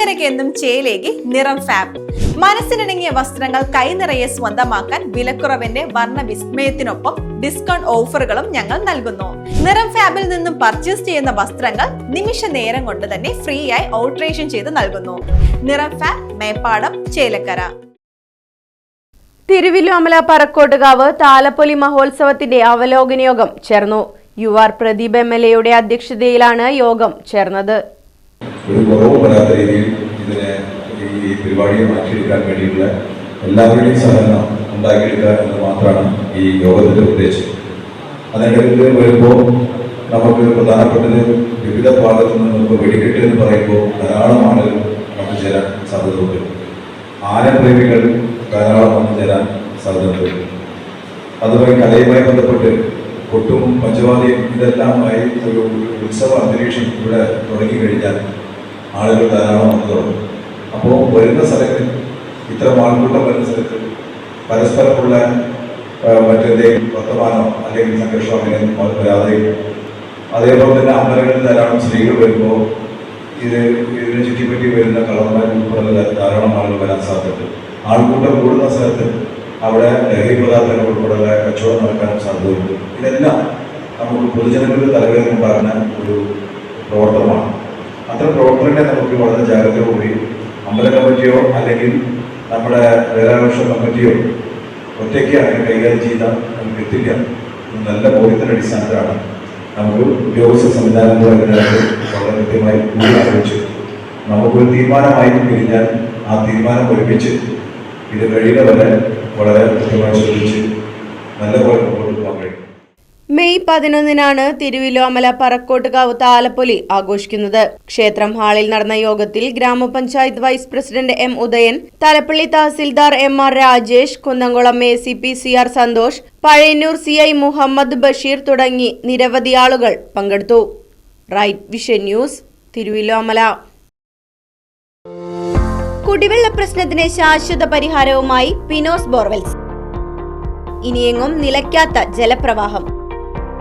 ചേലക്കരയ്ക്ക് എന്നും ചേലേക്ക് നിറം ഫാബ് മനസ്സിനിണങ്ങിയ വസ്ത്രങ്ങൾ കൈനിറയെ സ്വന്തമാക്കാൻ വിലക്കുറവിന്റെ വർണ വിസ്മയത്തിനൊപ്പം ഡിസ്കൗണ്ട് ഓഫറുകളും ഞങ്ങൾ നൽകുന്നു. നിറം ഫാബിൽ നിന്നും പർച്ചേസ് ചെയ്യുന്ന വസ്ത്രങ്ങൾ നിമിഷ നേരം കൊണ്ട് തന്നെ ഫ്രീ ആയി ഓൾട്രേഷൻ ചെയ്ത് നൽകുന്നു. നിറം ഫാബ് മേപ്പാടം ചേലക്കര. തിരുവില്ലോമല പറക്കോട്ടുകാവ് താലപ്പൊലി മഹോത്സവത്തിന്റെ അവലോകന യോഗം ചേർന്നു. U R Pradeep M L എയുടെ അധ്യക്ഷതയിലാണ് യോഗം ചേർന്നത്. ഒരു കുറവും രീതിയിൽ ഇതിനെ ഈ പരിപാടിയെ മാറ്റിയെടുക്കാൻ വേണ്ടിയിട്ടുള്ള എല്ലാവരുടെയും സഹകരണം ഉണ്ടാക്കിയെടുക്കുക എന്ന് മാത്രമാണ് ഈ യോഗത്തിന്റെ ഉദ്ദേശം. അതിന്റെ അതിനിടയിൽ വരുമ്പോൾ നമുക്ക് പ്രധാനപ്പെട്ടത് വിവിധ ഭാഗത്തു നിന്ന് നമുക്ക് വെടിക്കെട്ട് എന്ന് പറയുമ്പോൾ ധാരാളം ആളുകൾ വന്നു ചേരാൻ സാധ്യതയുണ്ട്. ആനപ്രേമികൾ ധാരാളം വന്നു ചേരാൻ സാധ്യതയുണ്ട്. അതുമായി കലയുമായി ബന്ധപ്പെട്ട് കൊട്ടും പഞ്ചവാദിയും ഇതെല്ലാമായി ഒരു ഉത്സവ അന്തരീക്ഷം ഇവിടെ തുടങ്ങി കഴിഞ്ഞാൽ ആളുകൾ ധാരാളം വന്നു തുടങ്ങും. അപ്പോൾ വരുന്ന സ്ഥലങ്ങളിൽ ഇത്തരം ആൾക്കൂട്ടം വരുന്ന സ്ഥലത്തിൽ പരസ്പരമുള്ള മറ്റെന്തെങ്കിലും വർത്തമാനോ അല്ലെങ്കിൽ സംഘർഷമോ അങ്ങനെ വരാതെയും അതേപോലെ തന്നെ അമ്പലങ്ങളിൽ ധാരാളം സ്ത്രീകൾ വരുമ്പോൾ ഇത് ഇതിനെ ചുറ്റിപ്പറ്റി വരുന്ന കളർമാർ ഉൾപ്പെടെ ധാരാളം ആളുകൾ വരാൻ സാധ്യത ആൾക്കൂട്ടം കൂടുന്ന സ്ഥലത്ത് അവിടെ ലഹരി പദാർത്ഥങ്ങൾ ഉൾപ്പെടെയുള്ള കച്ചവടം നടക്കാനും സാധ്യതയുണ്ട്. ഇതെല്ലാം നമുക്ക് പൊതുജനങ്ങൾക്ക് തലവേദന ഉണ്ടാകുന്ന ഒരു പ്രവർത്തനമാണ്. പ്രവർത്തനങ്ങളെ നമുക്ക് വളരെ ജാഗ്രതയോടുകൂടി അമ്പല കമ്മിറ്റിയോ അല്ലെങ്കിൽ നമ്മുടെ വേലാഘോഷ കമ്മിറ്റിയോ ഒറ്റയ്ക്ക് അങ്ങനെ കൈകാര്യം ചെയ്താൽ നമുക്ക് എത്തില്ല. നല്ല ബോധ്യത്തിന്റെ അടിസ്ഥാനത്തിലാണ്. നമുക്ക് ഉദ്യോഗസ്ഥ സംവിധാനങ്ങളുമായിട്ട് വളരെ കൃത്യമായി കൂടി ആലോചിച്ച് നമുക്കൊരു തീരുമാനമായി കഴിഞ്ഞാൽ ആ തീരുമാനം ഒരുമിച്ച് ഇത് കഴിയുന്നവരെ വളരെ കൃത്യമായി ശ്രദ്ധിച്ച് നല്ല പോലെ മുമ്പോട്ട് പോകാൻ കഴിയും. മെയ് പതിനൊന്നിനാണ് തിരുവില്ലോമല പറക്കോട്ടുകാവ് താലപ്പൊലി ആഘോഷിക്കുന്നത്. ക്ഷേത്രം ഹാളിൽ നടന്ന യോഗത്തിൽ ഗ്രാമപഞ്ചായത്ത് vice president M Udayan Thalappally tahsildar M R Rajesh Kunnamkulam A C P C R Santhosh Pazhayannur C I Muhammad Basheer തുടങ്ങി നിരവധി ആളുകൾ പങ്കെടുത്തു. റൈറ്റ് വിഷൻ ന്യൂസ് തിരുവില്ലോമല കുടിവെള്ള പ്രശ്നത്തിന് ശാശ്വത പരിഹാരവുമായി പിനോസ് ബോർവെൽസ്. ഇനിയെങ്ങും നിലയ്ക്കാത്ത ജലപ്രവാഹം.